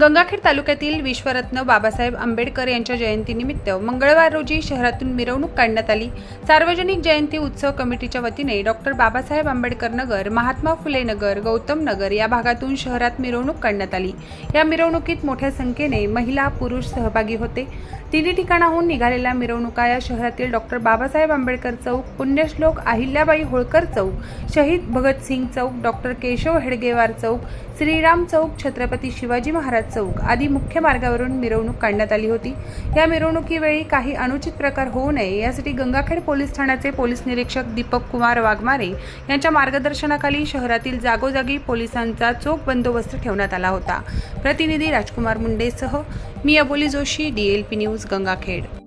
गंगाखेड तालुक्यातील विश्वरत्न बाबासाहेब आंबेडकर यांच्या जयंतीनिमित्त मंगळवार रोजी शहरातून मिरवणूक काढण्यात आली. सार्वजनिक जयंती उत्सव कमिटीच्या वतीने डॉक्टर बाबासाहेब आंबेडकर नगर महात्मा फुले नगर गौतम नगर या भागातून शहरात मिरवणूक काढण्यात आली. या मिरवणुकीत मोठ्या संख्येने महिला पुरुष सहभागी होते. तिन्ही ठिकाणाहून निघालेल्या मिरवणुका या शहरातील डॉक्टर बाबासाहेब आंबेडकर चौक पुण्यश्लोक अहिल्याबाई होळकर चौक शहीद भगतसिंग चौक डॉक्टर केशव हेडगेवार चौक श्रीराम चौक छत्रपती शिवाजी महाराज चौक आदी मुख्य मार्गावरून मिरवणूक काढण्यात आली होती. या मिरवणुकीवेळी काही अनुचित प्रकार होऊ नये यासाठी गंगाखेड पोलीस ठाण्याचे पोलीस निरीक्षक दीपक कुमार वाघमारे यांच्या मार्गदर्शनाखाली शहरातील जागोजागी पोलिसांचा चोख बंदोबस्त ठेवण्यात आला होता. प्रतिनिधी राजकुमार मुंडेसह मी अबोली जोशी डीएलपी न्यूज गंगाखेड.